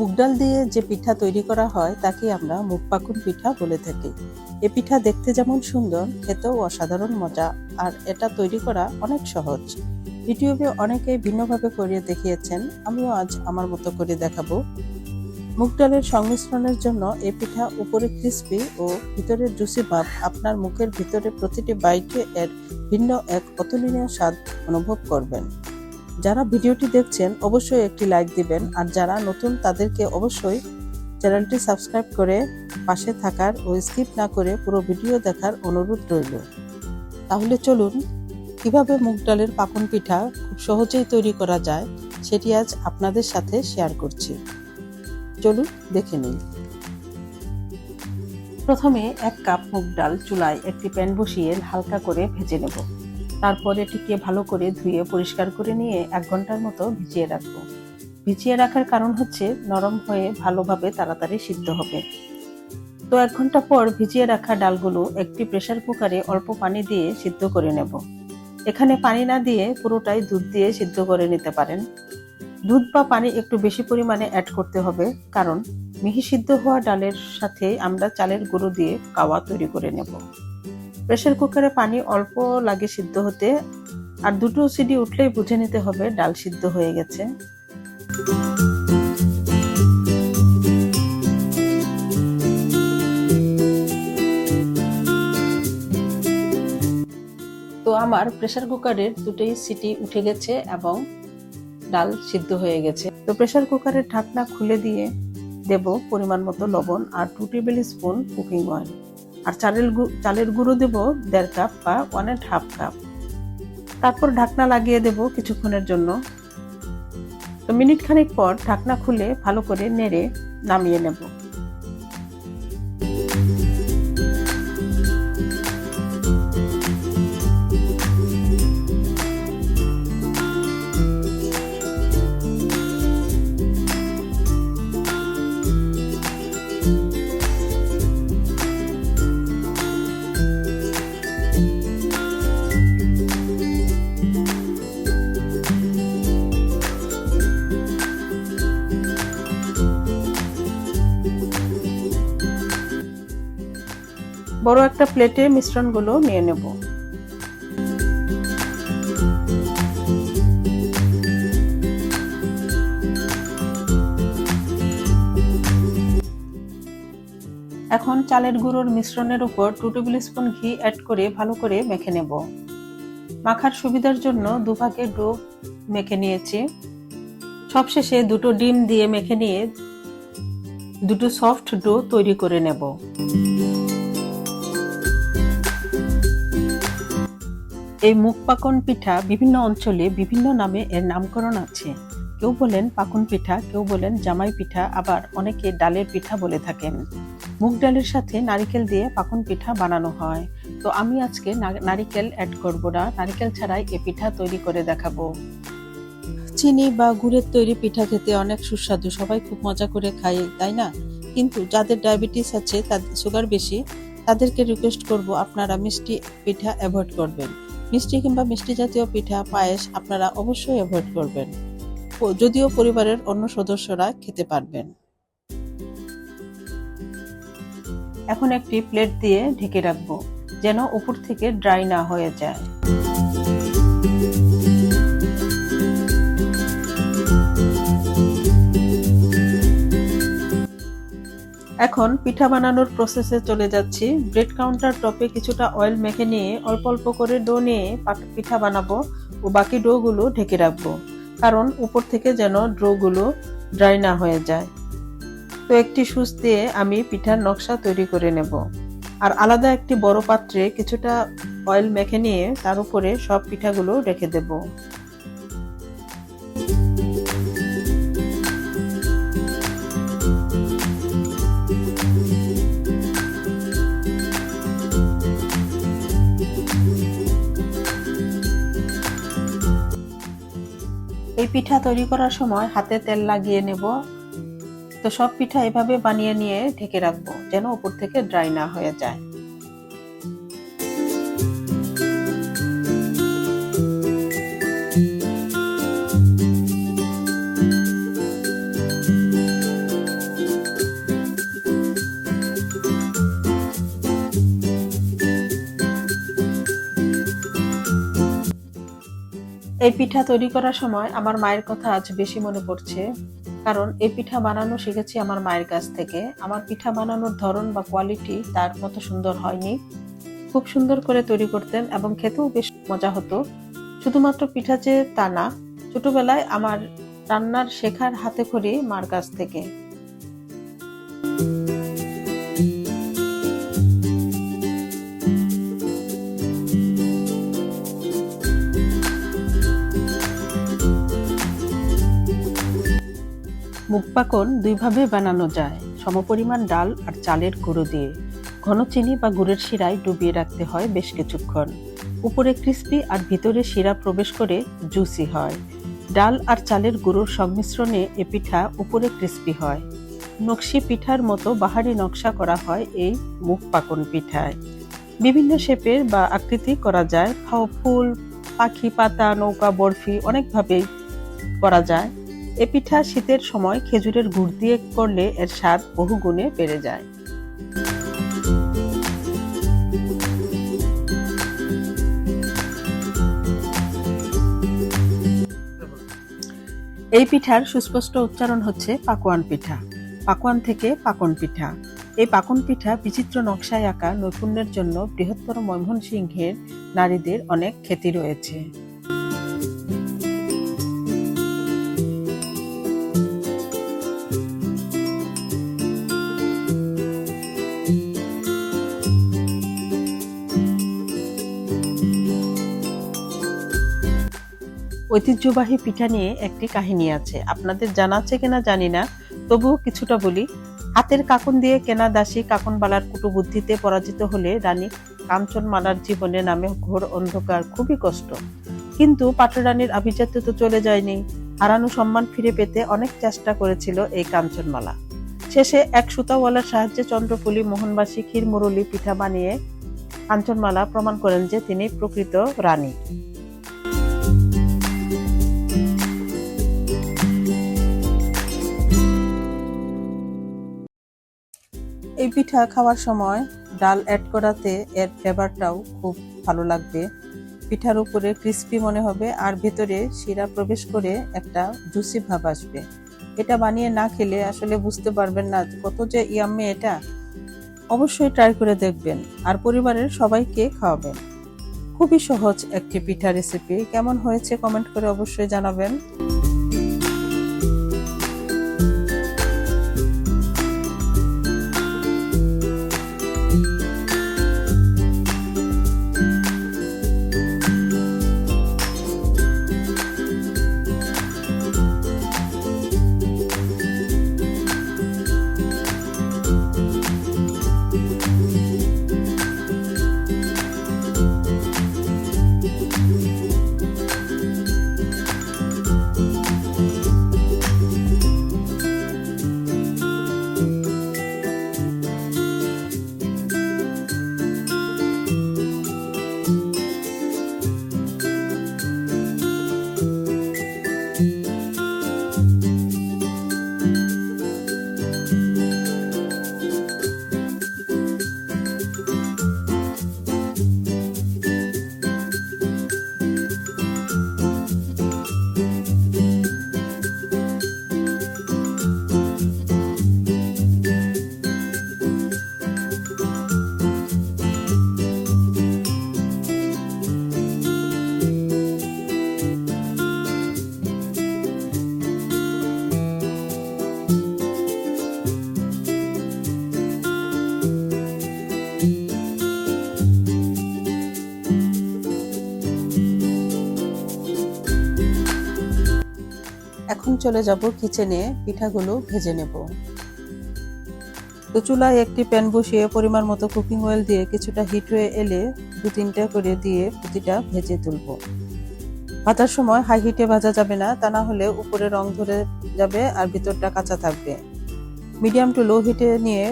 মুগ ডাল দিয়ে যে পিঠা তৈরি করা হয়, তাকে আমরা মুগ পিঠা বলে থাকি। এ পিঠা দেখতে যেমন সুন্দর, খেতেও অসাধারণ মজা, আর এটা তৈরি করা অনেক সহজ। ইউটিউবে অনেকেই ভিন্নভাবে করে দেখিয়েছেন, আমিও আজ আমার মতো করে দেখাবো। মুগ ডালের সংমিশ্রণের জন্য এ পিঠা উপরে ক্রিস্পি ও ভিতরে জুসি ভাব আপনার মুখের ভিতরে প্রতিটি বাইটে এর ভিন্ন এক অতুলনীয় স্বাদ অনুভব করবেন। যারা ভিডিওটি দেখছেন, অবশ্যই একটি লাইক দিবেন। আর যারা নতুন, তাদেরকে অবশ্যই চ্যানেলটি সাবস্ক্রাইব করে পাশে থাকার ও স্কিপ না করে পুরো ভিডিও দেখার অনুরোধ রইল। তাহলে চলুন, কীভাবে মুগ ডালের পাকন পিঠা খুব সহজেই তৈরি করা যায়, সেটি আজ আপনাদের সাথে শেয়ার করছি। চলুন, দেখে নিন প্রথমে এক কাপ মুগ ডাল চুলায় একটি প্যান বসিয়ে হালকা করে ভেজে নেব। তারপর এটিকে ভালো করে ধুয়ে পরিষ্কার করে নিয়ে এক ঘণ্টার মতো ভিজিয়ে রাখব। ভিজিয়ে রাখার কারণ হচ্ছে নরম হয়ে ভালোভাবে তাড়াতাড়ি সিদ্ধ হবে। তো এক ঘণ্টা পর ভিজিয়ে রাখা ডালগুলো একটি প্রেসার কুকারে অল্প পানি দিয়ে সিদ্ধ করে নেব। এখানে পানি না দিয়ে পুরোটাই দুধ দিয়ে সিদ্ধ করে নিতে পারেন। দুধ বা পানি একটু বেশি পরিমাণে অ্যাড করতে হবে, কারণ মিহি সিদ্ধ হওয়া ডালের সাথে আমরা চালের গুঁড়ো দিয়ে কাওয়া তৈরি করে নেব। প্রেসার কুকারে পানি অল্প লাগে সিদ্ধ হতে, আর দুটো সিডি উঠলেই বুঝে নিতে হবে ডাল সিদ্ধ হয়ে গেছে। তো আমার প্রেসার কুকারের দুটোই সিটি উঠে গেছে এবং ডাল সিদ্ধ হয়ে গেছে। তো প্রেসার কুকারের ঢাকনা খুলে দিয়ে দেব পরিমাণ মতো লবণ আর two tablespoon cooking oil আর চালের চালের গুঁড়ো দেব দেড় কাপ বা ওয়ান অ্যান্ড হাফ কাপ তারপর ঢাকনা লাগিয়ে দেব কিছুক্ষণের জন্য। তো মিনিট খানিক পর ঢাকনা খুলে ভালো করে নেড়ে নামিয়ে নেব। বড় একটা প্লেটে মিশ্রণগুলো নিয়ে নেব। এখন চালের গুঁড়োর মিশ্রণের উপর টু টেবিল স্পুন ঘি অ্যাড করে ভালো করে মেখে নেব। মাখার সুবিধার জন্য দুভাগে ডো মেখে নিয়েছি। সবশেষে দুটো ডিম দিয়ে মেখে নিয়ে দুটো সফট ডো তৈরি করে নেব। এই মুখ পাকন পিঠা বিভিন্ন অঞ্চলে বিভিন্ন নামে এর নামকরণ আছে। কেউ বলেন পাকন পিঠা, কেউ বলেন জামাই পিঠা, আবার অনেকে ডালের পিঠা বলে থাকেন। মুগ ডালের সাথে নারিকেল দিয়ে পাকন পিঠা বানানো হয়। তো আমি আজকে নারিকেল অ্যাড করব না। নারিকেল ছাড়াই এ পিঠা তৈরি করে দেখাবো। চিনি বা গুড়ের তৈরি পিঠা খেতে অনেক সুস্বাদু। সবাই খুব মজা করে খায়, তাই না? কিন্তু যাদের ডায়াবেটিস আছে, তাদের সুগার বেশি তাদেরকে রিকোয়েস্ট করব আপনারা মিষ্টি পিঠা অ্যাভয়েড করবেন। মিষ্টি কিংবা মিষ্টি জাতীয় পিঠা, পায়েস আপনারা অবশ্যই অ্যাভয়েড করবেন। যদিও পরিবারের অন্য সদস্যরা খেতে পারবেন। এখন একটি প্লেট দিয়ে ঢেকে রাখব, যেন উপর থেকে ড্রাই না হয়ে যায়। এখন পিঠা বানানোর প্রসেসে চলে যাচ্ছি। ব্রেড কাউন্টার টপে কিছুটা অয়েল মেখে নিয়ে অল্প অল্প করে ডো নিয়ে পিঠা বানাবো ও বাকি ডোগুলো ঢেকে রাখব। কারণ উপর থেকে যেন ড্রোগুলো ড্রাই না হয়ে যায়। তো একটি সুচ দিয়ে আমি পিঠার নকশা তৈরি করে নেব। আর আলাদা একটি বড় পাত্রে কিছুটা অয়েল মেখে নিয়ে তার উপরে সব পিঠাগুলো রেখে দেবো। পিঠা তৈরি করার সময় হাতে তেল লাগিয়ে নেব। তো সব পিঠা এভাবে বানিয়ে নিয়ে ঢেকে রাখব, যেন উপর থেকে ড্রাই না হয়ে যায়। এই পিঠা তৈরি করার সময় আমার মায়ের কথা আজ বেশি মনে পড়ছে। কারণ এই পিঠা বানানো শিখেছি আমার মায়ের কাছ থেকে। আমার পিঠা বানানোর ধরন বা কোয়ালিটি তার মতো সুন্দর হয়নি। খুব সুন্দর করে তৈরি করতেন এবং খেতেও বেশ মজা হতো। শুধুমাত্র পিঠা যে তা না, ছোটবেলায় আমার রান্নার শেখার হাতে খড়ি মার কাছ থেকে। মুখপাকন দুইভাবে বানানো যায়। সমপরিমাণ ডাল আর চালের গুঁড়ো দিয়ে। ঘন চিনি বা গুড়ের শিরায় ডুবিয়ে রাখতে হয় বেশ কিছুক্ষণ। উপরে ক্রিস্পি আর ভিতরে শিরা প্রবেশ করে জুসি হয়। ডাল আর চালের গুঁড়োর সংমিশ্রণে এ পিঠা উপরে ক্রিস্পি হয়। নকশি পিঠার মতো বাহারি নকশা করা হয় এই মুখ পাকন পিঠায়। বিভিন্ন শেপের বা আকৃতি করা যায়। ফুল, পাখি পাতা, নৌকা, বরফি অনেকভাবেই করা যায়। এ পিঠা শীতের সময় খেজুরের গুড় দিয়ে করলে এর স্বাদ বহু গুণে বেড়ে যায়। এই পিঠার সুস্পষ্ট উচ্চারণ হচ্ছে পাকোয়ান পিঠা, পাকোয়ান থেকে পাকন পিঠা। এই পাকন পিঠা বিচিত্র নকশায় আঁকা নৈপুণ্যের জন্য বৃহত্তর ময়মনসিংহের নারীদের অনেক খ্যাতি রয়েছে। ঐতিহ্যবাহী পিঠা নিয়ে একটি কাহিনী আছে। আপনাদের জানা আছে কিনা জানি না, তবুও কিছুটা বলি। হাতের কাকুন দিয়ে কেনা দাসী কাকনবালার কুটুবুদ্ধিতে পরাজিত হলে রানী কাঞ্চনমালার জীবনে নামে ঘোর অন্ধকার, খুবই কষ্ট। কিন্তু পাটরানীর আভিজাত্য তো চলে যায়নি। হারানো সম্মান ফিরে পেতে অনেক চেষ্টা করেছিল এই কাঞ্চনমালা। শেষে এক সুতাওয়ালার সাহায্যে চন্দ্রপুলি মোহনবাসী ক্ষীর মুরলি পিঠা বানিয়ে কাঞ্চনমালা প্রমাণ করেন যে তিনি প্রকৃত রানী। পিঠা খাওয়ার সময় ডাল অ্যাড করাতে এর ফ্লেভারটাও খুব ভালো লাগবে। পিঠার উপরে ক্রিস্পি মনে হবে আর ভেতরে শিরা প্রবেশ করে একটা জুসি ভাব আসবে। এটা বানিয়ে না খেলে আসলে বুঝতে পারবেন না কত যে ইয়াম্মে এটা। অবশ্যই ট্রাই করে দেখবেন আর পরিবারের সবাইকে খাওয়াবেন। খুবই সহজ একটি পিঠা রেসিপি কেমন হয়েছে কমেন্ট করে অবশ্যই জানাবেন। চলে যাব কিচেনে, পিঠাগুলো ভেজে নেব। তো চুলায় একটি প্যান বসিয়ে পরিমাণ মতো কুকিং অয়েল দিয়ে কিছুটা হিট হয়ে এলে দু তিনটা করে দিয়ে প্রতিটা ভেজে তুলব। ভাজার সময় হাই হিটে ভাজা যাবে না, তা না হলে উপরে রং ধরে যাবে আর ভিতরটা কাঁচা থাকবে। মিডিয়াম টু লো হিটে নিয়ে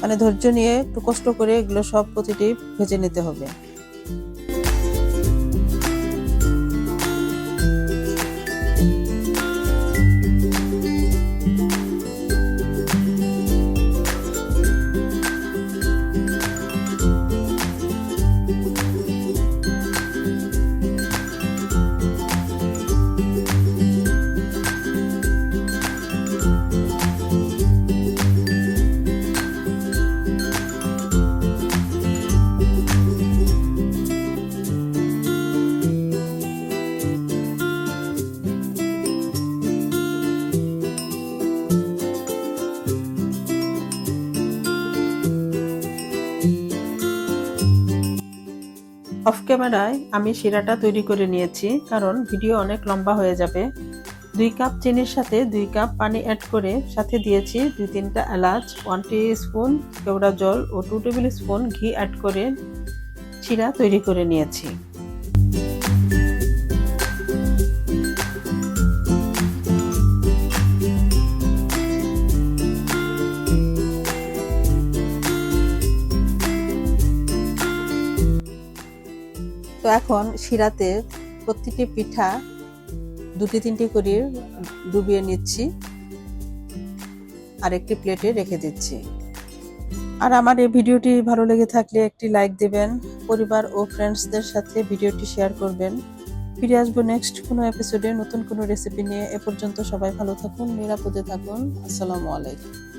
মানে ধৈর্য নিয়ে একটু কষ্ট করে এগুলো সব প্রতিটি ভেজে নিতে হবে। ক্যামেরায় আমি শিরাটা তৈরি করে নিয়েছি, কারণ ভিডিও অনেক লম্বা হয়ে যাবে। দুই কাপ চিনির সাথে দুই কাপ পানি অ্যাড করে সাথে দিয়েছি দুই তিনটা এলাচ ওয়ান স্পুন কেওড়া জল ও টু টেবিল স্পুন ঘি অ্যাড করে শিরা তৈরি করে নিয়েছি। তো এখন শিরাতে প্রতিটি পিঠা দুটি তিনটি করে ডুবিয়ে নিচ্ছি। আর একটি প্লেটে রেখে দিচ্ছি। আর আমার এই ভিডিওটি ভালো লেগে থাকলে একটি লাইক দেবেন, পরিবার ও ফ্রেন্ডসদের সাথে ভিডিওটি শেয়ার করবেন। ফিরে আসব নেক্সট কোনো এপিসোডে নতুন কোনো রেসিপি নিয়ে। এ পর্যন্ত সবাই ভালো থাকুন, নিরাপদে থাকুন। আসসালামু আলাইকুম।